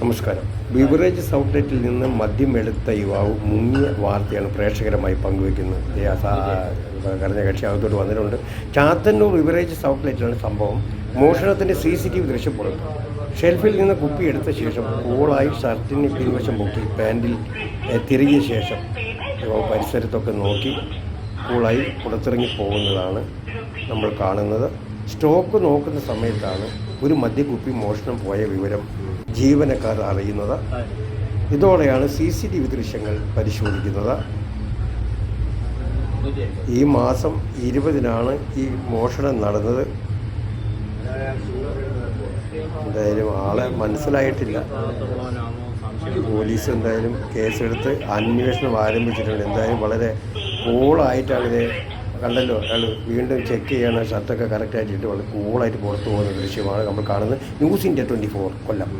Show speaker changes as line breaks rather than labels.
നമസ്കാരം. ബിവറേജസ് ഔട്ട്ലെറ്റിൽ നിന്ന് മദ്യമെടുത്ത യുവാവ് മുങ്ങിയ വാർത്തയാണ് പ്രേക്ഷകരമായി പങ്കുവയ്ക്കുന്നത്. കഴിഞ്ഞ കക്ഷി അകത്തോട്ട് വന്നിട്ടുണ്ട്. ചാത്തന്നൂർ ബിവറേജസ് ഔട്ട്ലെറ്റിലാണ് സംഭവം. മോഷണത്തിന്റെ സി സി ടി വി ദൃശ്യം പുറത്തു. ഷെൽഫിൽ നിന്ന് കുപ്പി എടുത്ത ശേഷം കൂളായി ഷർട്ടിന് പിൻവശം പൊക്കി പാന്റിൽ തിരികിയ ശേഷം പരിസരത്തൊക്കെ നോക്കി കൂളായി പുറത്തിറങ്ങി പോകുന്നതാണ് നമ്മൾ കാണുന്നത്. സ്റ്റോക്ക് നോക്കുന്ന സമയത്താണ് ഒരു മദ്യക്കുപ്പി മോഷണം പോയ വിവരം ജീവനക്കാർ അറിയുന്നത്. ഇതോടെയാണ് സി സി ടി വി ദൃശ്യങ്ങൾ പരിശോധിക്കുന്നത്. ഈ മാസം ഇരുപതിനാണ് ഈ മോഷണം നടന്നത്. എന്തായാലും ആളെ മനസ്സിലായിട്ടില്ല. പോലീസ് എന്തായാലും കേസെടുത്ത് അന്വേഷണം ആരംഭിച്ചിട്ടുണ്ട്. എന്തായാലും വളരെ കൂളായിട്ടാണ് ഇത് കണ്ടല്ലോ അയാൾ വീണ്ടും ചെക്ക് ചെയ്യണം ഷർട്ടൊക്കെ കറക്റ്റായിട്ട് ഇട്ട് വളരെ കൂളായിട്ട് പുറത്തു പോകുന്ന ദൃശ്യമാണ് നമ്മൾ കാണുന്നത്. News India twenty four Kollam.